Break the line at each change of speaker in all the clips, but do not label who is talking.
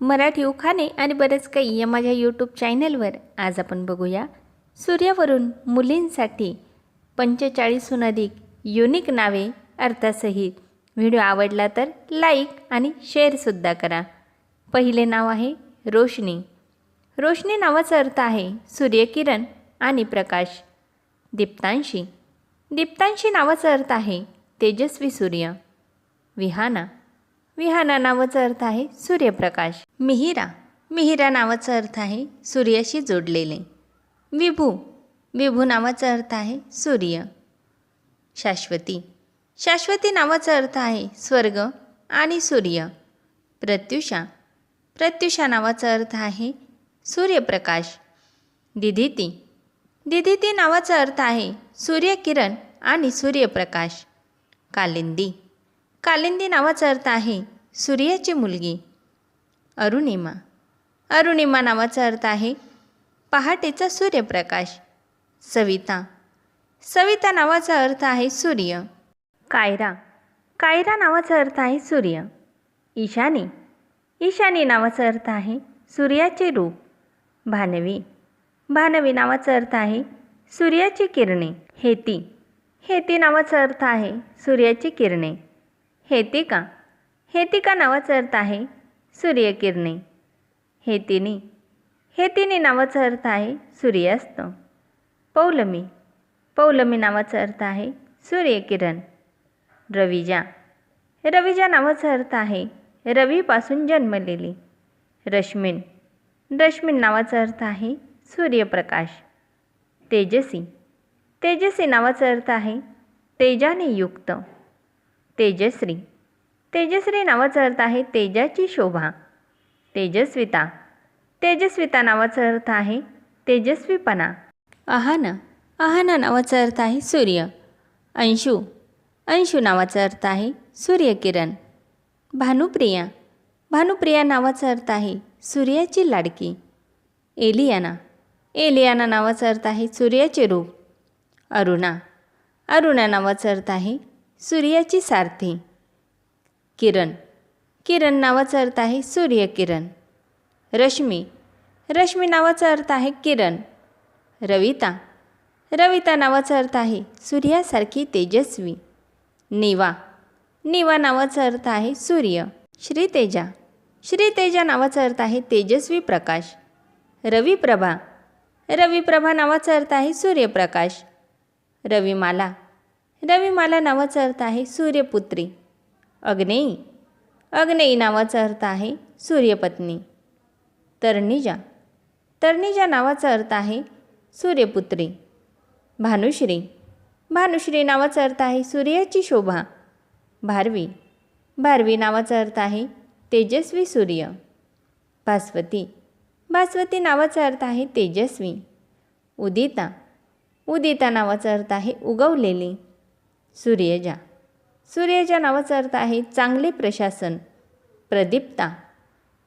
मराठी उखाणे आणि बरेच काही या माझ्या यूट्यूब चॅनलवर आज आपण बघूया. सूर्यावरून मुलींसाठी पंचेचाळीसहून अधिक युनिक नावे अर्थासहित. व्हिडिओ आवडला तर लाईक आणि शेअरसुद्धा करा. पहिले नाव आहे रोशनी. रोशनी नावाचा अर्थ आहे सूर्यकिरण आणि प्रकाश. दीप्तांशी. दीप्तांशी नावाचा अर्थ आहे तेजस्वी सूर्य. विहाना. विहाना नावाचा अर्थ आहे सूर्यप्रकाश. मिहिरा. मिहिरा नावाचा अर्थ आहे सूर्याशी जोडलेले. विभू. विभू नावाचा अर्थ आहे सूर्य. शाश्वती. शाश्वती नावाचा अर्थ आहे स्वर्ग आणि सूर्य. प्रत्युषा. प्रत्युषा नावाचा अर्थ आहे सूर्यप्रकाश. दिदिती दिदिती नावाचा अर्थ आहे सूर्यकिरण आणि सूर्यप्रकाश. कालिंदी. कालिंदी नावाचा अर्थ आहे सूर्याची मुलगी. अरुणिमा. अरुणिमा नावाचा अर्थ आहे पहाटेचा सूर्यप्रकाश. सविता. सविता नावाचा अर्थ आहे सूर्य. कायरा. कायरा नावाचा अर्थ आहे सूर्य. ईशानी. ईशानी नावाचा अर्थ आहे सूर्याचे रूप. भानवी. भानवी नावाचा अर्थ आहे सूर्याची किरणे. हेती. हेती नावाचा अर्थ आहे सूर्याची किरणे. हेतिका हेतिका नावाचा अर्थ आहे? सूर्यकिरणे. हेतिनी. हेतिनी नावाचा अर्थ आहे? सूर्यास्त. पौलमी. पौलमी नावाचा अर्थ आहे? सूर्यकिरण. रविजा. रविजा नावाचा अर्थ आहे? रवीपासून जन्मलेली. रश्मीन. रश्मीन नावाचा अर्थ आहे? सूर्यप्रकाश. तेजसी. तेजसी नावाचा अर्थ आहे? तेजाने युक्त. तेजश्री. तेजश्री नावाचा अर्थ आहे तेजाची शोभा. तेजस्विता. तेजस्विता नावाचा अर्थ आहे तेजस्वीपणा. अहाना अहाना नावाचा अर्थ आहे सूर्य. अंशू. अंशू नावाचा अर्थ आहे सूर्यकिरण. भानुप्रिया. भानुप्रिया नावाचा अर्थ आहे सूर्याची लाडकी. एलियाना. एलियाना नावाचा अर्थ आहे सूर्याचे रूप. अरुणा. अरुणा नावाचा अर्थ आहे सूर्याची सारथी. किरण. किरण नावाचा अर्थ आहे सूर्यकिरण. रश्मी. रश्मी नावाचा अर्थ आहे किरण. रविता. रविता नावाचा अर्थ आहे सूर्यासारखी तेजस्वी. निवा. निवा नावाचा अर्थ आहे सूर्य. श्रीतेजा. श्रीतेजा नावाचा अर्थ आहे तेजस्वी प्रकाश. रविप्रभा. रविप्रभा नावाचा अर्थ आहे सूर्यप्रकाश. रविमाला. रविमाला नावाचा अर्थ आहे सूर्यपुत्री. अग्नेयी अग्नेयी नावाचा अर्थ आहे सूर्यपत्नी. तरणिजा. तरणिजा नावाचा अर्थ आहे सूर्यपुत्री. भानुश्री. भानुश्री नावाचा अर्थ आहे सूर्याची शोभा. भारवी. भारवी नावाचा अर्थ आहे तेजस्वी सूर्य. भास्वती. भास्वती नावाचा अर्थ आहे तेजस्वी. उदिता. उदिता नावाचा अर्थ आहे उगवलेली. सूर्यजा सूर्यजा नावाचा अर्थ आहे चांगले प्रशासन प्रदीप्ता.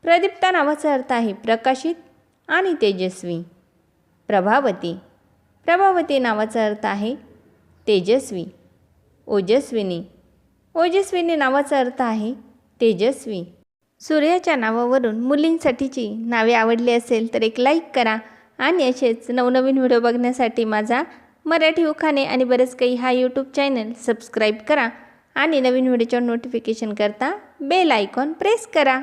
प्रदीप्ता नावाचा अर्थ आहे प्रकाशित आणि तेजस्वी. प्रभावती. प्रभावती नावाचा अर्थ आहे तेजस्वी ओजस्विनी. ओजस्विनी नावाचा अर्थ आहे तेजस्वी. सूर्याच्या नावावरून मुलींसाठीची नावे आवडली असेल तर एक लाईक करा आणि असेच नवनवीन व्हिडिओ बघण्यासाठी माझा मराठी उखाणे आणि बरेच काही हा यूट्यूब चॅनल सबस्क्राईब करा आणि नवीन व्हिडिओच्या नोटिफिकेशन करता बेल आयकॉन प्रेस करा.